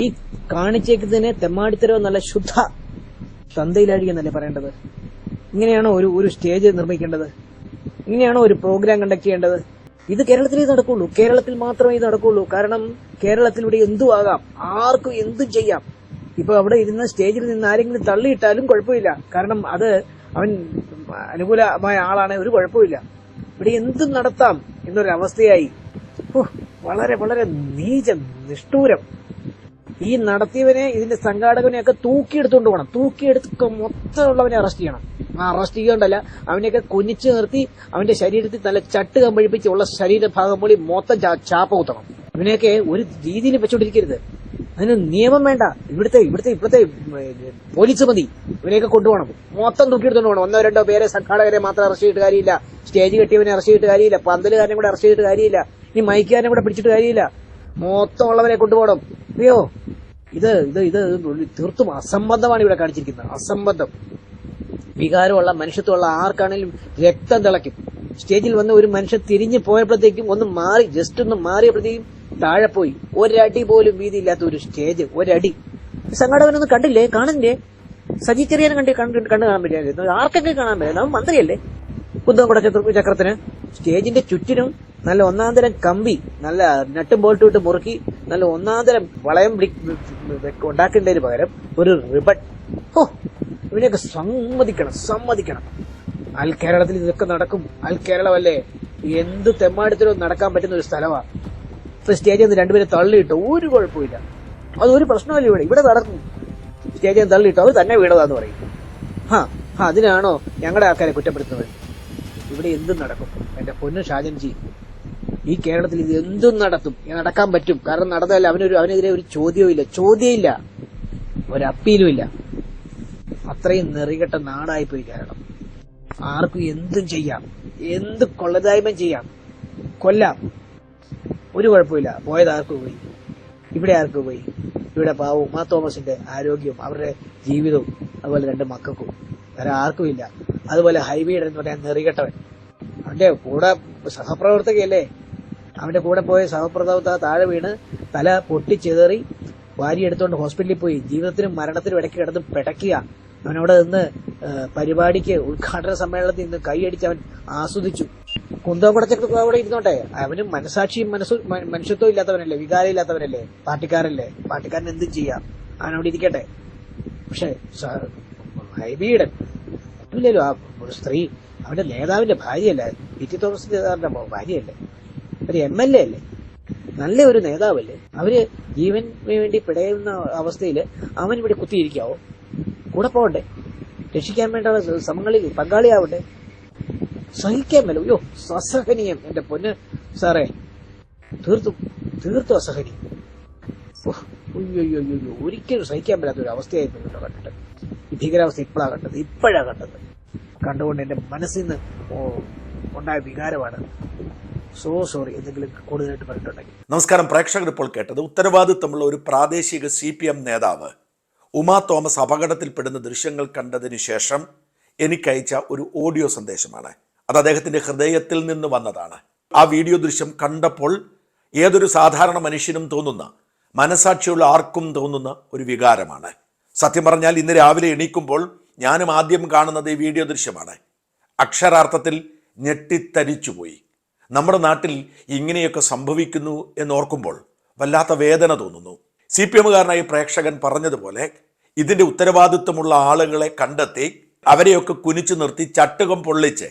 ഈ കാണിച്ചേക്കുന്നതിനെ തെമ്മാടിത്തരവ് നല്ല ശുദ്ധ തന്തയിലഴിയെന്നല്ലേ പറയേണ്ടത്? ഇങ്ങനെയാണോ ഒരു ഒരു സ്റ്റേജ് നിർമ്മിക്കേണ്ടത്? ഇങ്ങനെയാണോ ഒരു പ്രോഗ്രാം കണ്ടക്ട് ചെയ്യേണ്ടത്? ഇത് കേരളത്തിലേ നടക്കുള്ളൂ. കേരളത്തിൽ മാത്രമേ ഇത് നടക്കുള്ളൂ. കാരണം കേരളത്തിൽ ഇവിടെ എന്തു ആകാം. ആർക്കും എന്തും ചെയ്യാം. ഇപ്പൊ അവിടെ ഇരുന്ന സ്റ്റേജിൽ നിന്ന് ആരെങ്കിലും തള്ളിയിട്ടാലും കുഴപ്പമില്ല. കാരണം അത് അവൻ അനുകൂലമായ ആളാണെ ഒരു കുഴപ്പമില്ല. ഇവിടെ എന്തും നടത്താം എന്നൊരവസ്ഥയായി. വളരെ വളരെ നീചം നിഷ്ഠൂരം. ഈ നടത്തിയവനെ ഇതിന്റെ സംഘാടകനെ സംഘാടകനെയൊക്കെ തൂക്കിയെടുത്തുകൊണ്ട് പോകണം തൂക്കിയെടുത്ത് മൊത്തമുള്ളവനെ അറസ്റ്റ് ചെയ്യണം. ആ അറസ്റ്റ് ചെയ്യണ്ടല്ല. അവനെയൊക്കെ കുനിച്ചു നിർത്തി അവന്റെ ശരീരത്തിൽ നല്ല ചട്ട് കമ്പഴിപ്പിച്ച് ഉള്ള ശരീരഭാഗം മൂടി മൊത്തം ചാപ്പ കുത്തണം. ഇവനെയൊക്കെ ഒരു രീതിയിൽ വെച്ചോണ്ടിരിക്കരുത്. അതിന് നിയമം വേണ്ട. ഇവിടുത്തെ ഇവിടുത്തെ ഇവിടുത്തെ പോലീസ് മതി. ഇവനെയൊക്കെ കൊണ്ടുപോകണം. മൊത്തം തൂക്കിയെടുത്തോണ്ട് പോകണം. ഒന്നോ രണ്ടോ പേരെ സംഘാടകരെ മാത്രം അറസ്റ്റ് ചെയ്തിട്ട് കാര്യമില്ല. സ്റ്റേജ് കെട്ടിയവനെ അറസ്റ്റ് ചെയ്തിട്ട് കാര്യമില്ല. പന്തലുകാരനെ കൂടെ അറസ്റ്റ് ചെയ്തിട്ട് കാര്യമില്ല. ഈ മൈക്കുകാരനെ കൂടെ പിടിച്ചിട്ട് കാര്യമില്ല. മൊത്തം ഉള്ളവരെ കൊണ്ടുപോകണം. അറിയോ ഇത് ഇത് ഇത് തീർത്തും അസംബന്ധമാണ് ഇവിടെ കാണിച്ചിരിക്കുന്നത്. അസംബന്ധം. വികാരമുള്ള മനുഷ്യത്വമുള്ള ആർക്കാണെങ്കിലും രക്തം തിളയ്ക്കും. സ്റ്റേജിൽ വന്ന ഒരു മനുഷ്യൻ തിരിഞ്ഞു പോയപ്പോഴത്തേക്കും ഒന്ന് മാറി ജസ്റ്റ് ഒന്ന് മാറിയപ്പോഴത്തേക്കും താഴെ പോയി. ഒരടി പോലും വീതിയില്ലാത്ത ഒരു സ്റ്റേജ് ഒരടി. സംഘാടകനൊന്നും കണ്ടില്ലേ? കാണുന്നില്ലേ? സജി ചെറിയാനും കണ്ട് കണ്ടു കാണാൻ പറ്റില്ല. ആർക്കൊക്കെ കാണാൻ പറ്റില്ല. നമ്മൾ മന്ത്രിയല്ലേ? കുന്തംകുട ചക്ര ചക്രത്തിന്. സ്റ്റേജിന്റെ ചുറ്റിനും നല്ല ഒന്നാന്തരം കമ്പി നല്ല നട്ടും ബോൾട്ടും ഇട്ട് മുറുക്കി നല്ല ഒന്നാന്തരം വളയം പിടി- ഉണ്ടാക്കേണ്ടതിന് പകരം ഒരു റിബൺ. ഓ ഇവനെയൊക്കെ സമ്മതിക്കണം സമ്മതിക്കണം. അൽ കേരളത്തിൽ ഇതൊക്കെ നടക്കും. അൽ കേരളമല്ലേ? എന്ത് തെമ്മാടത്തിലും നടക്കാൻ പറ്റുന്ന ഒരു സ്ഥലമാണ് ഇപ്പൊ സ്റ്റേജിൽ നിന്ന് രണ്ടുപേരെ തള്ളിയിട്ടു ഒരു കുഴപ്പമില്ല. അതൊരു പ്രശ്നമല്ല ഇവിടെ. ഇവിടെ നടക്കും സ്റ്റേജിൽ നിന്ന് തള്ളിയിട്ടു അവർ തന്നെ വീണതാന്ന് പറയും. ഹാ അതിനാണോ ഞങ്ങളുടെ ആൾക്കാരെ കുറ്റപ്പെടുത്തുന്നത്? ഇവിടെ എന്തും നടക്കും. എന്റെ പൊന്നു ഷാജൻജി ഈ കേരളത്തിൽ ഇത് എന്തും നടത്തും. നടക്കാൻ പറ്റും. കാരണം നടന്നതല്ല അവനൊരു അവനെതിരെ ഒരു ചോദ്യവും ഇല്ല. ചോദ്യമില്ല. ഒരു അപ്പീലും ഇല്ല. അത്രയും നെറികെട്ട നാടായി പോയി കേരളം. ആർക്കും എന്തും ചെയ്യാം. എന്ത് കൊള്ളതായ്മ ചെയ്യാം. കൊല്ലാം. ഒരു കുഴപ്പമില്ല. പോയത് ആർക്കും പോയി. ഇവിടെ ആർക്കും പോയി. ഇവിടെ പാവവും മാ തോമസിന്റെ ആരോഗ്യവും അവരുടെ ജീവിതവും അതുപോലെ രണ്ട് മക്കൾക്കും. വേറെ ആർക്കും ഇല്ല. അതുപോലെ ഹൈവേയുടെ എന്ന് പറയാൻ നെറികെട്ടവൻ. അവന്റെ കൂടെ സഹപ്രവർത്തകയല്ലേ? അവന്റെ കൂടെ പോയ സഹപ്രവർത്തക താഴെ വീണ് തല പൊട്ടിച്ചേറി ഭാര്യ എടുത്തോണ്ട് ഹോസ്പിറ്റലിൽ പോയി. ജീവിതത്തിനും മരണത്തിനും ഇടയ്ക്ക് കിടന്ന് പിടയ്ക്കുക. അവനവിടെ നിന്ന് പരിപാടിക്ക് ഉദ്ഘാടന സമ്മേളനത്തിൽ നിന്ന് കൈയടിച്ച് അവൻ ആസ്വദിച്ചു. കുന്തകുടച്ചൊക്കെ അവിടെ ഇരുന്നോട്ടെ? അവന് മനസാക്ഷിയും മനസ്സു മനുഷ്യത്വം ഇല്ലാത്തവനല്ലേ? വികാരം ഇല്ലാത്തവനല്ലേ പാർട്ടിക്കാരല്ലേ? പാർട്ടിക്കാരൻ എന്തും ചെയ്യാം. അവനവിടെ ഇരിക്കട്ടെ. പക്ഷെ ഹൈബീഡൻ. ഇല്ലല്ലോ ആ ഒരു സ്ത്രീ അവന്റെ നേതാവിന്റെ ഭാര്യയല്ലേ? ടി തോമസ് നേതാവിന്റെ ഭാര്യയല്ലേ? ഒരു എം എൽ എ അല്ലേ? നല്ല ഒരു നേതാവല്ലേ? അവർ ജീവന് വേണ്ടി പിടയുന്ന അവസ്ഥയിൽ അവൻ ഇവിടെ കുത്തിയിരിക്കാവോ? കൂടെ പോകണ്ടേ? രക്ഷിക്കാൻ വേണ്ട ശ്രമങ്ങളിൽ പങ്കാളിയാവട്ടെ? സഹിക്കാൻ മേല അയ്യോ അസഹനീയം എന്റെ പൊന്ന് സാറേ. തീർത്തും തീർത്തും അസഹനീയം. ഒരിക്കലും സഹിക്കാൻ പറ്റാത്ത ഒരു അവസ്ഥയായിരുന്നു കണ്ടിട്ട്. ഭീകരാവസ്ഥ ഇപ്പോഴാണ് കണ്ടത്. ഇപ്പോഴാണ് കണ്ടത്. കണ്ടുകൊണ്ട് എന്റെ മനസ്സിൽ നിന്ന് ഉണ്ടായ വികാരമാണ്. സോ സോറി എന്തെങ്കിലും കൂടുതലായിട്ട് പറഞ്ഞിട്ടുണ്ടെങ്കിൽ. നമസ്കാരം പ്രേക്ഷകർ ഇപ്പോൾ കേട്ടത് ഉത്തരവാദിത്തമുള്ള ഒരു പ്രാദേശിക സി പി എം നേതാവ്. ഉമാ തോമസ് അപകടത്തിൽപ്പെടുന്ന ദൃശ്യങ്ങൾ കണ്ടതിന് ശേഷം എനിക്കയച്ച ഒരു ഓഡിയോ സന്ദേശമാണ്. അത് അദ്ദേഹത്തിന്റെ ഹൃദയത്തിൽ നിന്ന് വന്നതാണ്. ആ വീഡിയോ ദൃശ്യം കണ്ടപ്പോൾ ഏതൊരു സാധാരണ മനുഷ്യനും തോന്നുന്ന മനസാക്ഷിയുള്ള ആർക്കും തോന്നുന്ന ഒരു വികാരമാണ്. സത്യം പറഞ്ഞാൽ ഇന്ന് രാവിലെ എണീക്കുമ്പോൾ ഞാനും ആദ്യം കാണുന്നത് ഈ വീഡിയോ ദൃശ്യമാണ്. അക്ഷരാർത്ഥത്തിൽ ഞെട്ടിത്തരിച്ചുപോയി. നമ്മുടെ നാട്ടിൽ ഇങ്ങനെയൊക്കെ സംഭവിക്കുന്നു എന്നോർക്കുമ്പോൾ വല്ലാത്ത വേദന തോന്നുന്നു. സി പി എമ്മുകാരനായ പ്രേക്ഷകൻ പറഞ്ഞതുപോലെ ഇതിന്റെ ഉത്തരവാദിത്വമുള്ള ആളുകളെ കണ്ടെത്തി അവരെയൊക്കെ കുനിച്ചു നിർത്തി ചട്ടുകം പൊള്ളിച്ച്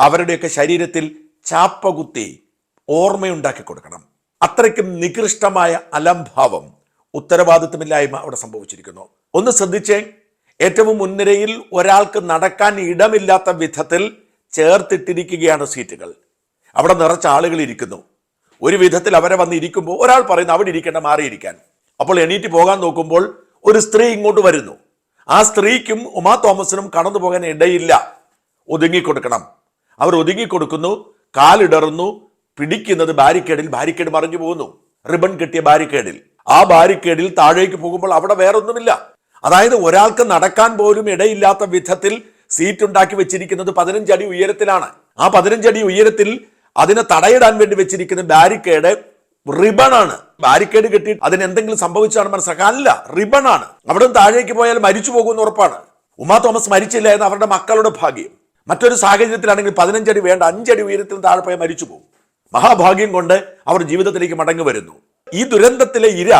അവരുടെയൊക്കെ ശരീരത്തിൽ ചാപ്പകുത്തി ഓർമ്മയുണ്ടാക്കി കൊടുക്കണം. അത്രയ്ക്കും നികൃഷ്ടമായ അലംഭാവം ഉത്തരവാദിത്വമില്ലായ്മ അവിടെ സംഭവിച്ചിരിക്കുന്നു. ഒന്ന് ശ്രദ്ധിച്ചേ ഏറ്റവും മുൻനിരയിൽ ഒരാൾക്ക് നടക്കാൻ ഇടമില്ലാത്ത വിധത്തിൽ ചേർത്തിട്ടിരിക്കുകയാണ് സീറ്റുകൾ. അവിടെ നിറച്ച ആളുകൾ ഇരിക്കുന്നു. ഒരു വിധത്തിൽ അവരെ വന്ന് ഇരിക്കുമ്പോൾ ഒരാൾ പറയുന്നു അവിടെ ഇരിക്കേണ്ട മാറിയിരിക്കാൻ. അപ്പോൾ എണീറ്റ് പോകാൻ നോക്കുമ്പോൾ ഒരു സ്ത്രീ ഇങ്ങോട്ട് വരുന്നു. ആ സ്ത്രീക്കും ഉമാ തോമസിനും കടന്നു പോകാൻ ഇടയില്ല. ഒതുങ്ങിക്കൊടുക്കണം. അവർ ഒതുങ്ങിക്കൊടുക്കുന്നു കാലിടറുന്നു പിടിക്കുന്നത് ബാരിക്കേഡിൽ ബാരിക്കേഡ് മറിഞ്ഞു പോകുന്നു. റിബൺ കെട്ടിയ ബാരിക്കേഡിൽ. ആ ബാരിക്കേഡിൽ താഴേക്ക് പോകുമ്പോൾ അവിടെ വേറൊന്നുമില്ല. അതായത് ഒരാൾക്ക് നടക്കാൻ പോലും ഇടയില്ലാത്ത വിധത്തിൽ സീറ്റ് ഉണ്ടാക്കി വെച്ചിരിക്കുന്നത് പതിനഞ്ചടി ഉയരത്തിലാണ്. ആ പതിനഞ്ചടി ഉയരത്തിൽ അതിനെ തടയിടാൻ വേണ്ടി വെച്ചിരിക്കുന്ന ബാരിക്കേഡ് റിബൺ ആണ് ബാരിക്കേഡ് കെട്ടി അതിന് എന്തെങ്കിലും സംഭവിച്ചാണ് മനസ്സിലാക്കുക അല്ല റിബൺ ആണ് അവിടെ താഴേക്ക് പോയാൽ മരിച്ചു പോകുമെന്ന് ഉറപ്പാണ്. ഉമാ തോമസ് മരിച്ചില്ല എന്ന് അവരുടെ മക്കളുടെ ഭാഗ്യം. മറ്റൊരു സാഹചര്യത്തിലാണെങ്കിൽ പതിനഞ്ചടി വേണ്ട അഞ്ചടി ഉയരത്തിൽ താഴെ പോയാൽ മരിച്ചു പോകും. മഹാഭാഗ്യം കൊണ്ട് അവർ ജീവിതത്തിലേക്ക് മടങ്ങി വരുന്നു. ഈ ദുരന്തത്തിലെ ഇര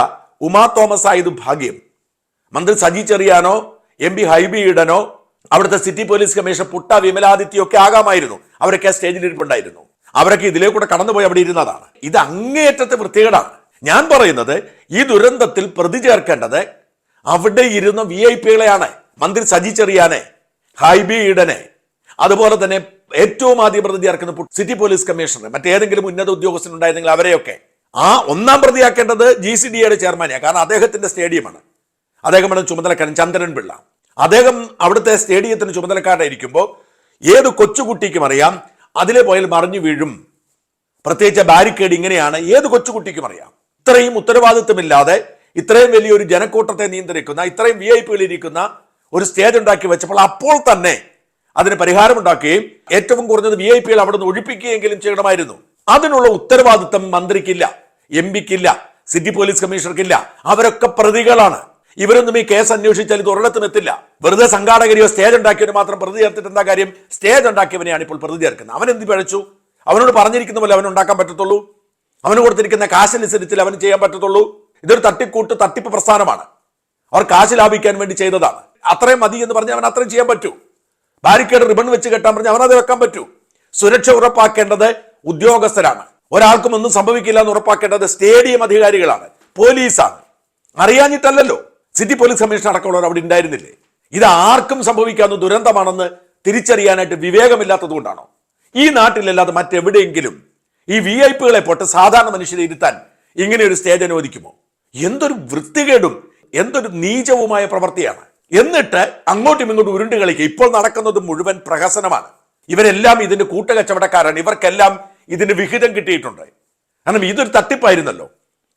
ഉമാ തോമസ് ആയത് ഭാഗ്യം. മന്ത്രി സജി ചെറിയാനോ എം പി ഹൈബി ഈഡനോ അവിടുത്തെ സിറ്റി പോലീസ് കമ്മീഷണർ പുട്ട വിമലാദിത്യോ ഒക്കെ ആകാമായിരുന്നു. അവരൊക്കെ ആ സ്റ്റേജിൽ ഇരിപ്പുണ്ടായിരുന്നു. അവരൊക്കെ ഇതിലേക്കൂടെ കൂടെ കടന്നുപോയി അവിടെ ഇരുന്നതാണ്. ഇത് അങ്ങേയറ്റത്തെ വൃത്തികേടാണ്. ഞാൻ പറയുന്നത് ഈ ദുരന്തത്തിൽ പ്രതി ചേർക്കേണ്ടത് അവിടെ ഇരുന്ന വി ഐ പികളെയാണ് മന്ത്രി സജി ചെറിയാനെ ഹൈബി ഈഡനെ അതുപോലെ തന്നെ ഏറ്റവും ആദ്യം പ്രതി ചേർക്കുന്ന സിറ്റി പോലീസ് കമ്മീഷണർ മറ്റേതെങ്കിലും ഉന്നത ഉദ്യോഗസ്ഥനുണ്ടായിരുന്നെങ്കിൽ അവരെയൊക്കെ. ആ ഒന്നാം പ്രതിയാക്കേണ്ടത് ജി സി ഡി എയുടെ ചെയർമാനെയാണ്. കാരണം അദ്ദേഹത്തിന്റെ സ്റ്റേഡിയമാണ്. അദ്ദേഹമാണ് ചുമതലക്കാരൻ ചന്ദ്രൻ പിള്ള. അദ്ദേഹം അവിടുത്തെ സ്റ്റേഡിയത്തിന് ചുമതലക്കാരായിരിക്കുമ്പോൾ ഏത് കൊച്ചുകുട്ടിക്കും അറിയാം അതിലെ പോയാൽ മറിഞ്ഞു വീഴും. പ്രത്യേകിച്ച് ബാരിക്കേഡ് ഇങ്ങനെയാണ് ഏത് കൊച്ചുകുട്ടിക്കും അറിയാം. ഇത്രയും ഉത്തരവാദിത്വമില്ലാതെ ഇത്രയും വലിയൊരു ജനക്കൂട്ടത്തെ നിയന്ത്രിക്കുന്ന ഇത്രയും വി ഐ പികളിരിക്കുന്ന ഒരു സ്റ്റേജ് ഉണ്ടാക്കി വെച്ചപ്പോൾ അപ്പോൾ തന്നെ അതിന് പരിഹാരമുണ്ടാക്കുകയും ഏറ്റവും കുറഞ്ഞത് വി ഐ പികൾ അവിടെ നിന്ന് ഒഴിപ്പിക്കുകയെങ്കിലും ചെയ്യണമായിരുന്നു. അതിനുള്ള ഉത്തരവാദിത്വം മന്ത്രിക്കില്ല എം പിക്കില്ല സിറ്റി പോലീസ് കമ്മീഷണർക്കില്ല അവരൊക്കെ പ്രതികളാണ്. ഇവരൊന്നും ഈ കേസ് അന്വേഷിച്ചാൽ ഇത് ഒരിടത്തും എത്തില്ല. വെറുതെ സംഘാടകരിയോ സ്റ്റേജ് ഉണ്ടാക്കിയവന് മാത്രം പ്രതി ചേർത്തിട്ട് എന്താ കാര്യം? സ്റ്റേജ് ഉണ്ടാക്കിയവനെയാണ് ഇപ്പോൾ പ്രതി ചേർക്കുന്നത് അവൻ എന്ത് പഴച്ചു? അവനോട് പറഞ്ഞിരിക്കുന്ന പോലെ അവൻ ഉണ്ടാക്കാൻ പറ്റത്തുള്ളൂ? അവന് കൊടുത്തിരിക്കുന്ന കാശനുസരിച്ച് അവന് ചെയ്യാൻ പറ്റത്തുള്ളൂ? ഇതൊരു തട്ടിക്കൂട്ട് തട്ടിപ്പ് പ്രസ്ഥാനമാണ്. അവർ കാശ് ലാഭിക്കാൻ വേണ്ടി ചെയ്തതാണ്. അത്രയും മതി എന്ന് പറഞ്ഞാൽ അവൻ അത്രയും ചെയ്യാൻ പറ്റൂ. ബാരിക്കേഡ് റിബൺ വെച്ച് കെട്ടാൻ പറഞ്ഞാൽ അവനത് വെക്കാൻ പറ്റൂ. സുരക്ഷ ഉറപ്പാക്കേണ്ടത് ഉദ്യോഗസ്ഥരാണ്. ഒരാൾക്കും ഒന്നും സംഭവിക്കില്ല എന്ന് ഉറപ്പാക്കേണ്ടത് സ്റ്റേഡിയം അധികാരികളാണ്. പോലീസാണ്. അറിയാഞ്ഞിട്ടല്ലല്ലോ. സിറ്റി പോലീസ് കമ്മീഷൻ അടക്കമുള്ളവർ അവിടെ ഉണ്ടായിരുന്നില്ലേ? ഇത് ആർക്കും സംഭവിക്കാവുന്ന ദുരന്തമാണെന്ന് തിരിച്ചറിയാനായിട്ട് വിവേകമില്ലാത്തത് കൊണ്ടാണോ ഈ നാട്ടിലല്ലാതെ മറ്റെവിടെയെങ്കിലും ഈ വി ഐ പികളെ പോട്ട് സാധാരണ മനുഷ്യരെ ഇരുത്താൻ ഇങ്ങനെ ഒരു സ്റ്റേജ് അനുവദിക്കുമോ? എന്തൊരു വൃത്തികേടും എന്തൊരു നീചവുമായ പ്രവൃത്തിയാണ്. എന്നിട്ട് അങ്ങോട്ടും ഇങ്ങോട്ടും ഉരുണ്ട് കളിക്കുക. ഇപ്പോൾ നടക്കുന്നത് മുഴുവൻ പ്രഹസനമാണ്. ഇവരെല്ലാം ഇതിന്റെ കൂട്ടുകച്ചവടക്കാരാണ്. ഇവർക്കെല്ലാം ഇതിന് വിഹിതം കിട്ടിയിട്ടുണ്ട്. കാരണം ഇതൊരു തട്ടിപ്പായിരുന്നല്ലോ.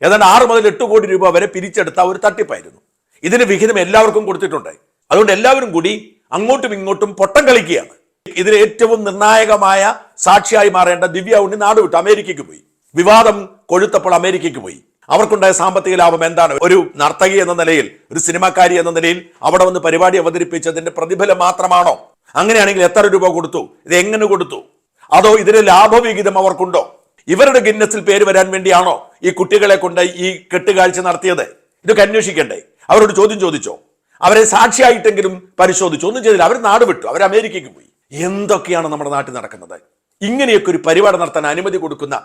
ഏതാണ്ട് ആറ് മുതൽ എട്ട് കോടി രൂപ വരെ പിരിച്ചെടുത്ത ഒരു തട്ടിപ്പായിരുന്നു. ഇതിന് വിഹിതം എല്ലാവർക്കും കൊടുത്തിട്ടുണ്ട്. അതുകൊണ്ട് എല്ലാവരും കൂടി അങ്ങോട്ടും ഇങ്ങോട്ടും പൊട്ടം കളിക്കുകയാണ്. ഇതിൽ ഏറ്റവും നിർണായകമായ സാക്ഷിയായി മാറേണ്ട ദിവ്യ ഉണ്ണി നാട് വിട്ട് അമേരിക്കയ്ക്ക് പോയി. വിവാദം കൊഴുത്തപ്പോൾ അമേരിക്കയ്ക്ക് പോയി. അവർക്കുണ്ടായ സാമ്പത്തിക ലാഭം എന്താണ്? ഒരു നർത്തകി എന്ന നിലയിൽ ഒരു സിനിമാക്കാരി എന്ന നിലയിൽ അവിടെ വന്ന് പരിപാടി അവതരിപ്പിച്ചതിന്റെ പ്രതിഫലം മാത്രമാണോ? അങ്ങനെയാണെങ്കിൽ എത്ര രൂപ കൊടുത്തു? ഇത് എങ്ങനെ കൊടുത്തു? അതോ ഇതിന് ലാഭവിഹിതം അവർക്കുണ്ടോ? ഇവരുടെ ഗിന്നസിൽ പേര് വരാൻ വേണ്ടിയാണോ ഈ കുട്ടികളെ കൊണ്ട് ഈ കെട്ടുകാഴ്ച നടത്തിയത്? ഇതൊക്കെ അന്വേഷിക്കണ്ടേ? അവരോട് ചോദ്യം ചോദിച്ചോ? അവരെ സാക്ഷിയായിട്ടെങ്കിലും പരിശോധിച്ചു? ഒന്നും ചെയ്തില്ല. അവർ നാട് വിട്ടു. അവർ അമേരിക്കയ്ക്ക് പോയി. എന്തൊക്കെയാണ് നമ്മുടെ നാട്ടിൽ നടക്കുന്നത്? ഇങ്ങനെയൊക്കെ ഒരു പരിപാടി നടത്താൻ അനുമതി കൊടുക്കുന്ന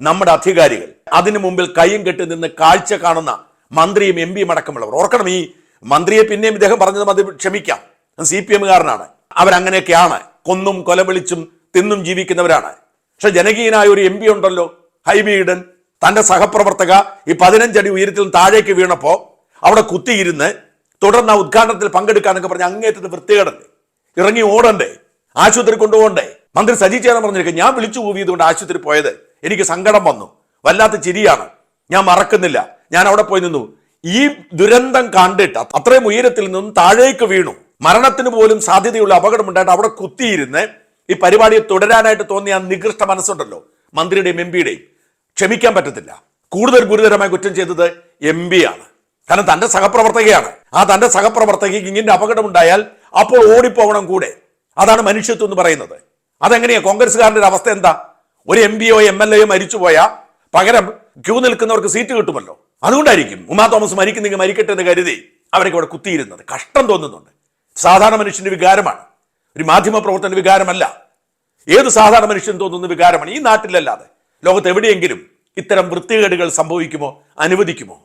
നമ്മുടെ അധികാരികൾ അതിനു മുമ്പിൽ കൈയും കെട്ടി നിന്ന് കാഴ്ച കാണുന്ന മന്ത്രിയും എം പിയും അടക്കമുള്ളവർ. ഓർക്കണം ഈ മന്ത്രിയെ പിന്നെയും ഇദ്ദേഹം പറഞ്ഞത് അത് ക്ഷമിക്കാം. സി പി എമ്മുകാരനാണ്. അവരങ്ങനെയൊക്കെയാണ്. കൊന്നും കൊലവിളിച്ചും തിന്നും ജീവിക്കുന്നവരാണ്. പക്ഷെ ജനകീയനായ ഒരു എം പി ഉണ്ടല്ലോ ഹൈബി ഈഡൻ. തന്റെ സഹപ്രവർത്തക ഈ പതിനഞ്ചടി ഉയരത്തിൽ താഴേക്ക് വീണപ്പോ അവിടെ കുത്തിയിരുന്ന് തുടർന്ന് ആ ഉദ്ഘാടനത്തിൽ പങ്കെടുക്കാനൊക്കെ പറഞ്ഞ് അങ്ങേറ്റത്ത് വൃത്തികേടല്ലേ? ഇറങ്ങി ഓടണ്ടേ? ആശുപത്രി കൊണ്ടുപോകണ്ടേ? മന്ത്രി സജി ചേരാൻ പറഞ്ഞിരിക്കും ഞാൻ വിളിച്ചു കൂവിയതുകൊണ്ട് ആശുപത്രി പോയത്. എനിക്ക് സങ്കടം വന്നു. വല്ലാത്ത ചിരിയാണ്. ഞാൻ മറക്കുന്നില്ല. ഞാൻ അവിടെ പോയി നിന്നു. ഈ ദുരന്തം കണ്ടിട്ട് അത്രയും ഉയരത്തിൽ നിന്നും താഴേക്ക് വീണു. മരണത്തിന് പോലും സാധ്യതയുള്ള അപകടമുണ്ടായിട്ട് അവിടെ കുത്തിയിരുന്ന് ഈ പരിപാടിയെ തുടരാനായിട്ട് തോന്നിയ ആ നികൃഷ്ട മനസ്സുണ്ടല്ലോ മന്ത്രിയുടെയും എം പിയുടെയും. ക്ഷമിക്കാൻ പറ്റത്തില്ല. കൂടുതൽ ഗുരുതരമായി കുറ്റം ചെയ്തത് എം ആണ് കാരണം തന്റെ സഹപ്രവർത്തകയാണ്. ആ തന്റെ സഹപ്രവർത്തകയ്ക്ക് ഇങ്ങനെ അപകടമുണ്ടായാൽ അപ്പോൾ ഓടിപ്പോകണം കൂടെ. അതാണ് മനുഷ്യത്വം എന്ന് പറയുന്നത്. അതെങ്ങനെയാ? കോൺഗ്രസ്സുകാരുടെ ഒരു അവസ്ഥ എന്താ? ഒരു എം പിയോ എം എൽ എയോ മരിച്ചുപോയാ പകരം ക്യൂ നിൽക്കുന്നവർക്ക് സീറ്റ് കിട്ടുമല്ലോ. അതുകൊണ്ടായിരിക്കും ഉമാ തോമസ് മരിക്കുന്നെങ്കിൽ മരിക്കട്ടെ എന്ന് കരുതി അവരൊക്കെ ഇവിടെ കുത്തിയിരുന്നത്. കഷ്ടം തോന്നുന്നുണ്ട്. സാധാരണ മനുഷ്യന്റെ വികാരമാണ്. ഒരു മാധ്യമ പ്രവർത്തന വികാരമല്ല. ഏത് സാധാരണ മനുഷ്യൻ തോന്നുന്ന വികാരമാണ്? ഈ നാട്ടിലല്ലാതെ. ലോകത്ത് എവിടെയെങ്കിലും ഇത്തരം വൃത്തികേടുകൾ സംഭവിക്കുമോ? അനുവദിക്കുമോ?